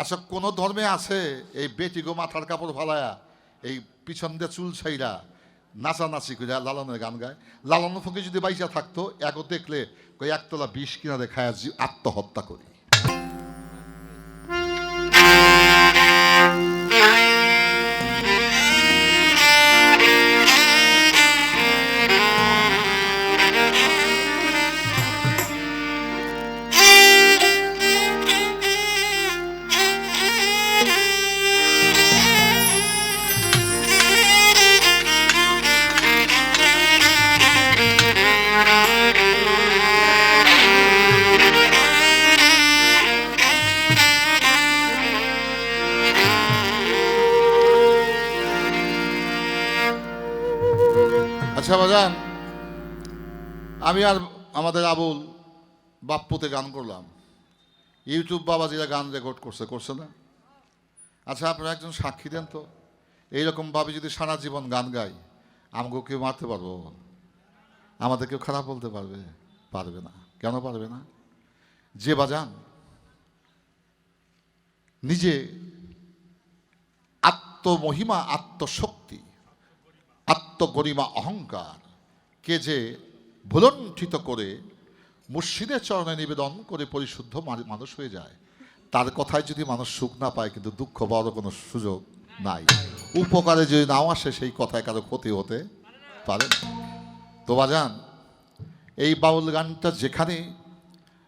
আচ্ছা কোন ধর্মে আছে এই বেটি গো মাথার কাপড় ফালায়া, এই পিছন দিয়ে চুল ছাইরা নাচানাচি করে লালনের গান গায়? লালন ফোকে যদি বাইসা থাকতো এক দেখলে কই একতলা বিষ কিনা দেখায় আত্মহত্যা করি। আচ্ছা বাজান, আমি আর আমাদের আবুল বাপ্পুতে গান করলাম। ইউটিউব বাবাজিরা গান রেকর্ড করছে করছে না? আচ্ছা আপনারা একজন সাক্ষী দেন তো। এইরকমভাবে যদি সারা জীবন গান গাই আমাকে কেউ মারতে পারব? আমাদের কেউ খারাপ বলতে পারবে? পারবে না। কেন পারবে না? যে বাজান, নিজে আত্মমহিমা, আত্মশক্তি আত্মগরিমা অহংকার। কে যে ভুলণ্ঠিত করে মুর্শিদের চরণে নিবেদন করে পরিশুদ্ধ মানুষ হয়ে যায়। তার কথায় যদি মানুষ সুখ না পায়, কিন্তু দুঃখ বড় কোনো সুযোগ নাই। উপকারে যদি নাও আসে, সেই কথায় কারও ক্ষতি হতে পারে তো বাজান, এই বাউল গানটা যেখানে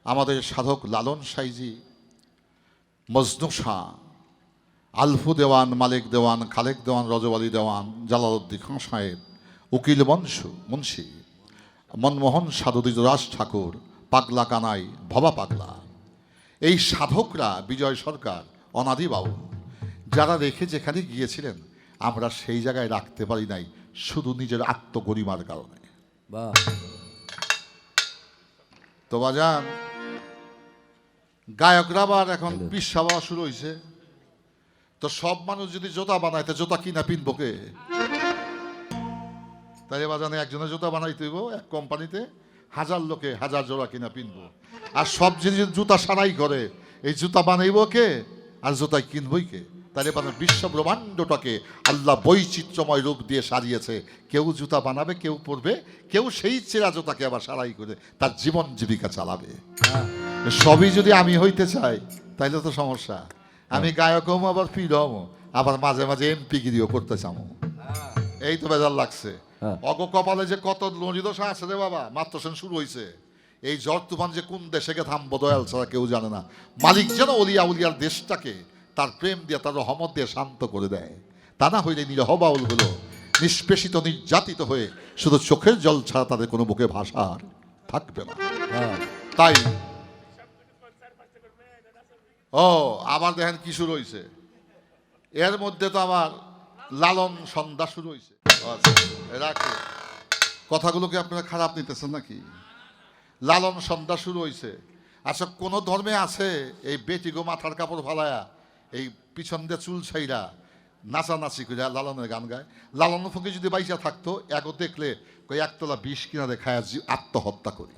আমাদের সাধক লালন সাইজি, মজনু শাহ আলফু দেওয়ান মালিক দেওয়ান খালেক দেওয়ান রজবালি দেওয়ান জালালউদ্দিন খান সাহেব উকিল বংশু মুন্সি মনমোহন সাধুদি রাজ ঠাকুর পাগলা কানাই ভবা পাগলা। এই সাধকরা বিজয় সরকার অনাদি বাবু যারা রেখে যেখানে গিয়েছিলেন আমরা সেই জায়গায় রাখতে পারি নাই শুধু নিজের আত্মগরিমার কারণে। তো বাজান গায়করা আবার এখন পিসা হওয়া শুরু হয়েছে তো সব মানুষ যদি জোতা বানায় তো জোতা কিনা পিনবো কে? তাই বাজানে একজনের জুতা বানাইতে হইব এক কোম্পানিতে হাজার লোকে হাজার জোড়া কিনা পিনবো। আর সব জিনিস জুতা সারাই করে এই জুতা বানাইব কে? আর জুতাই কিনবই কে? তাহলে মানে বিশ্ব ব্রহ্মাণ্ডটাকে আল্লাহ বৈচিত্র্যময় রূপ দিয়ে সারিয়েছে। কেউ জুতা বানাবে কেউ পরবে কেউ সেই চেরা জুতাকে আবার সারাই করে তার জীবন জীবিকা চালাবে। হ্যাঁ। সবই যদি আমি হইতে চাই তাইলে তো সমস্যা। আমি গায়ক হম আবার ফির হম আবার মাঝে মাঝে এমপি গিরিও করতে চামো। এই তো বেজার লাগছে। হ্যাঁ। অগ কপালে যে কত লরিদশা আছে রে বাবা মাত্র সেন শুরু হয়েছে এই ঝড় তুফান যে কোন দেশে গে থামবো দয়াল ছাড়া কেউ জানে না। মালিক যেন অলিয়া উলিয়ার দেশটাকে তার প্রেম দিয়ে তার রহমত দিয়ে শান্ত করে দেয়। তা না হইলে নিরহবাউল হলো নিষ্পেষিত নির্যাতিত হয়ে শুধু চোখের জল ছাড়া তাদের কোনো বুকে ভাষা আর থাকবে না। হ্যাঁ। তাই ও আবার দেখেন কি শুরু হয়েছে এর মধ্যে তো আবার লালন সন্ধ্যা শুরু হয়েছে আচ্ছা, রাখো কথাগুলো কি আপনারা খারাপ নিতেছেন নাকি? লালন সন্ধ্যা শুরু হয়েছে আচ্ছা কোন ধর্মে আছে এই বেটি গো মাথার কাপড় ফালায়া এই পিছন দিয়ে চুল ছাইরা নাচানাচি করে লালনের গান গায়? লালন ফোকে যদি বাইসা থাকতো এগো দেখলে কই একতলা বিষ কিনা দেখায় আত্মহত্যা করি।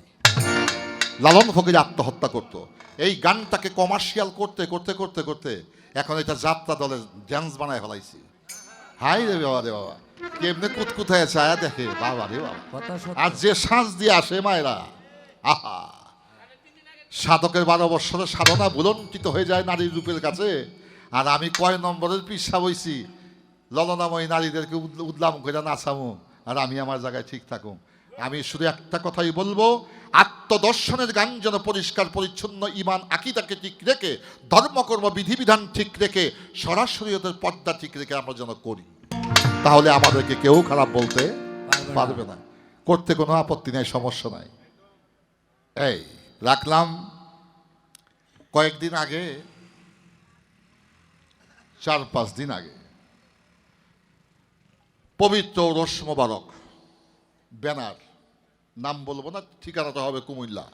লালন ফকির আত্মহত্যা করত। এই গানটাকে কমার্শিয়াল করতে করতে করতে করতে এখন এটা যাত্রা দলের ড্যান্স বানায় ফেলাইছি। হাই রে বাবা রে বাবা। কেমনে কুতকুথায় ছায়া দেখে। বাবা রে বাবা। আর যে সাজ দিয়ে আসে মায়েরা আহা। সাধকের বারো বৎসরের সাধনা ভুলন্টিত হয়ে যায় নারীর রূপের কাছে। আর আমি কয় নম্বরের পিসা বইছি ললনাময়ী নারীদেরকে উদ- উদলাম করে নাচামু আর আমি আমার জায়গায় ঠিক থাকুম। আমি শুধু একটা কথাই বলব আত্মদর্শনের গান যেন পরিষ্কার পরিচ্ছন্ন ইমান আকিদাকে ঠিক রেখে ধর্মকর্ম বিধিবিধান ঠিক রেখে সরাসরি ওদের পর্দা ঠিক রেখে আমরা যেন করি। তাহলে আমাদেরকে কেউ খারাপ বলতে পারবে না। করতে কোনো আপত্তি নাই সমস্যা নাই। এই রাখলাম। কয়েকদিন আগে চার পাঁচ দিন আগে পবিত্র রস মোবারক ব্যানার নাম বলব না, ঠিকানাটা হবে কুমিল্লা।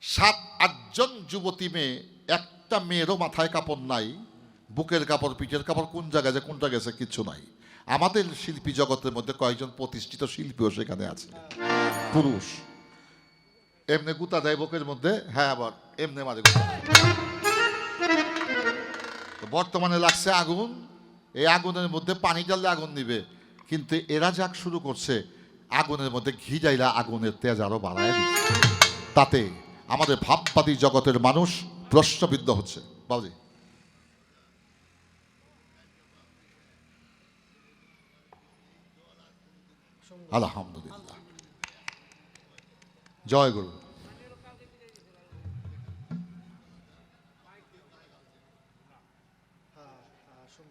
সাত আটজন যুবতী মেয়ে, একটা মেয়েরও মাথায় কাপড় নাই, বুকের কাপড়, পিঠের কাপড়, কোন জায়গায় যে, কোনটা গেছে কিছু নাই। আমাদের শিল্পী জগতের মধ্যে কয়েকজন প্রতিষ্ঠিত শিল্পীও সেখানে আছে। পুরুষ। এমনি গুতা দেয় বুকের মধ্যে হ্যাঁ আবার এমনি মারে বর্তমানে লাগছে আগুন। এই আগুনের মধ্যে পানি ঢাললে আগুন নিবে। কিন্তু এরা যাক শুরু করছে আগুনের মধ্যে ঘি যাইলে আগুনের তেজ আরও বাড়ায় দিচ্ছে তাতে আমাদের ভাববাদী জগতের মানুষ প্রশ্নবিদ্ধ হচ্ছে। বাবুজি। আলহামদুলিল্লাহ। জয় গুরু।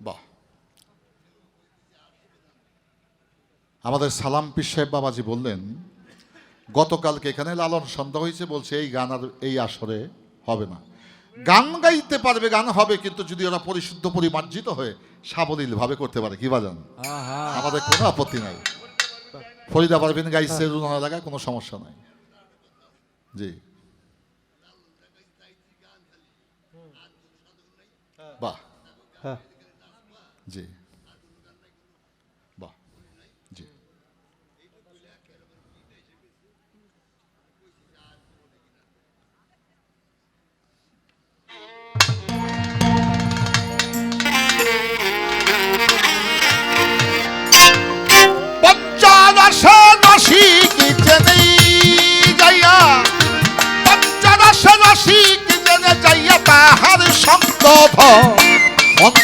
বাহ। আমাদের সালাম পীর সাহেব বাবাজি বললেন গতকালকে এখানে লালন সন্ধ্যা হয়েছে বলছে এই গান আর এই আসরে হবে না। গান গাইতে পারবে গান হবে কিন্তু যদি ওরা পরিশুদ্ধ পরিমার্জিত হয়ে সাবলীল ভাবে করতে পারে কি বাজান? আমাদের কোনো আপত্তি নাই। ফরিদা পারবেন গাইছে রুনা এলাকায় কোনো সমস্যা নাই। জি। বাহ। হ্যাঁ। জি।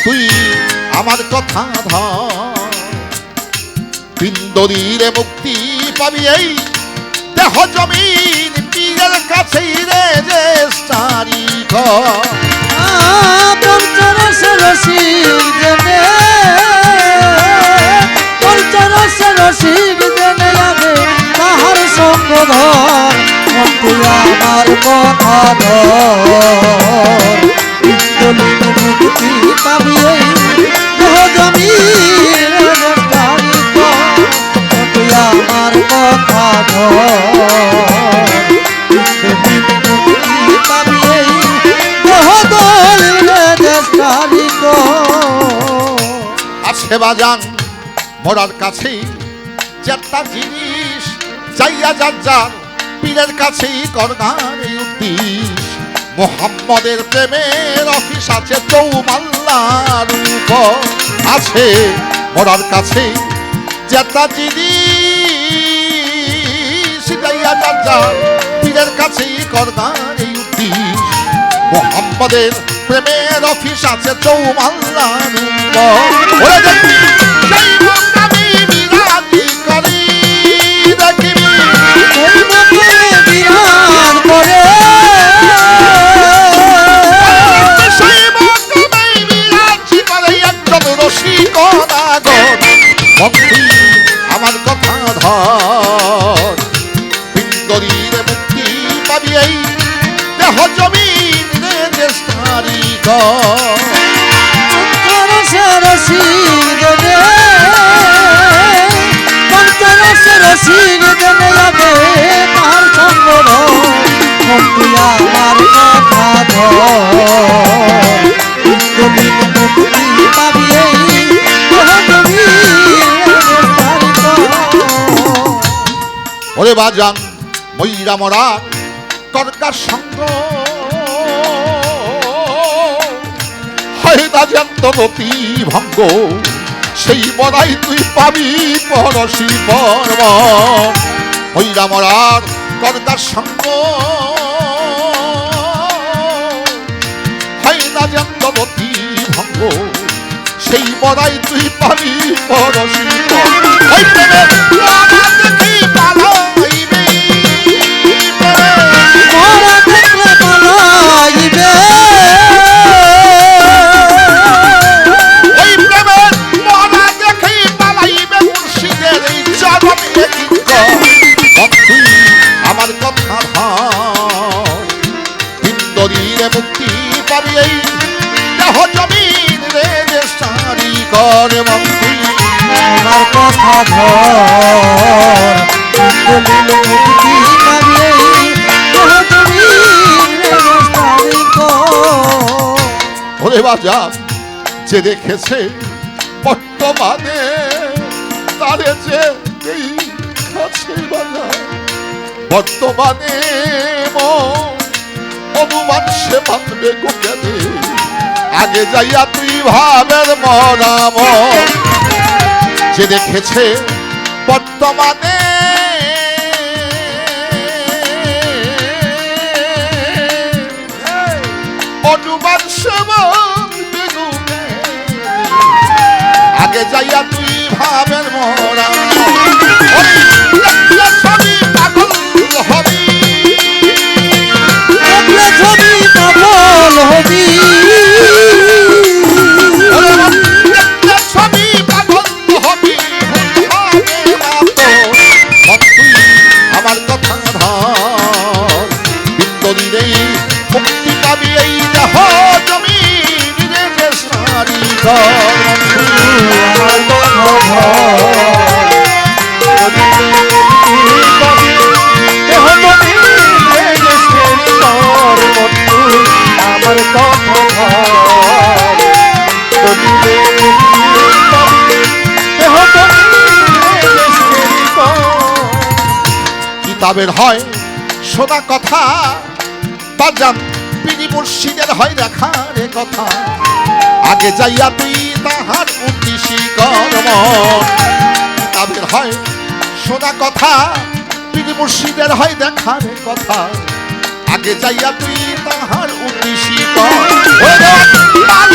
তুই আমার কথা ধর। মুক্তি পাবি এই দেহ জমিন পীরের কাছেই রে যে সারি তাহার সঙ্গ ধর আমার কথা ধর মুক্তি পাবি মন্ত্রী আমার কথা আছে বাজান, মোরার কাছেই যেটা জিনিস চাইয়া যার যার পীরের কাছেই করগান এই উদ্দিস মোহাম্মদের প্রেমের অফিস আছে চৌমাল্লার উপর। আছে কাছেই যেটা জিনিস চাইয়া যার যার পীরের কাছেই করগান এই উদ্দিস মোহাম্মদের প্রেমের অফিস আছে চৌমাল্লার উপর। বন্ধু, আমার কথা ধর। পিন্দরীর মুক্তি পাবি এই দেহ জমিন রে দেশ কারিগর। পঞ্চরস রসিক ধর। ওরে বাজান, ময়রা মরা তরকার সঙ্গ। হয় ভঙ্গ, সেই মরাই তুই পাবি পরশি পর্ব ময়রা মরার তরকার সঙ্গ। সেই মরাই তুই পরশি পর্ব ওরে বাজার যে দেখেছে বর্তমানে তারে যে বর্তমানে মন অনুমান সে মানবে গোকেনে আগে যাইয়া তুই ভাবের মরাম যে দেখেছে বর্তমানে যাইয়া তুই ভাবের মোরা। পাগল হবি। কিতাবের হয়। শোনা কথা, বাজান পিড়ি মুর্শিদের হয় দেখা রে কথা। আগে যাইয়া তুই তাহার উদ্দেশ্যি কর্ম। কিতাবের হয় শোনা কথা পিড়ি মুর্শিদের হয় দেখা রে কথা। আগে যাইয়া তুই তাহার উদ্দেশ্যি কর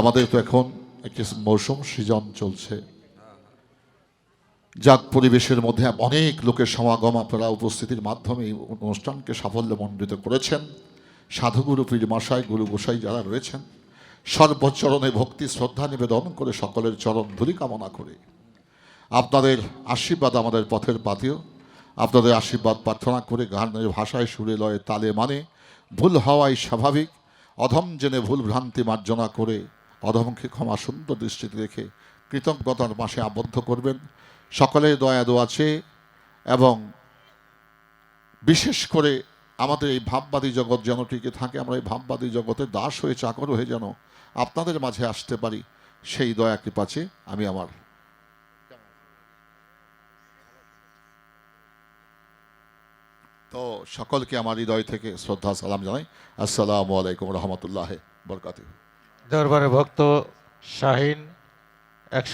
আমাদের তো এখন একটি মৌসুম, সিজন চলছে। যাক পরিবেশের মধ্যে অনেক লোকের সমাগম আপনারা উপস্থিতির মাধ্যমে এই অনুষ্ঠানকে সাফল্যমণ্ডিত করেছেন। সাধুগুরু পীর মশাই, গুরু গোসাই যারা রয়েছেন, সর্বচরণে ভক্তি, শ্রদ্ধা নিবেদন করে সকলের চরণ ধুলি কামনা করে। আপনাদের আশীর্বাদ আমাদের পথের পাথেয়। আপনাদের আশীর্বাদ প্রার্থনা করে গানের ভাষায় সুরে লয়ে তালে মানে ভুল হওয়াই স্বাভাবিক। অধম জেনে ভুল ভ্রান্তি মার্জনা করে অধমকে ক্ষমা সুন্দর দৃষ্টিতে রেখে কৃতজ্ঞতার মাসে আবদ্ধ করবেন। সকলের দয়া দোয়াছে এবং বিশেষ করে আমাদের এই ভাববাদী জগৎ যেন টিকে থাকে, আমরা এই ভাববাদী জগতের দাস হয়ে, চাকর হয়ে যেন আপনাদের মাঝে আসতে পারি, সেই দয়া কৃপাছে আমি আমার তো সকলকে আমার হৃদয় থেকে শ্রদ্ধা, সালাম জানাই। আসসালামু আলাইকুম রহমতুল্লাহ বরকাত দরবারে ভক্ত শাহিন একশো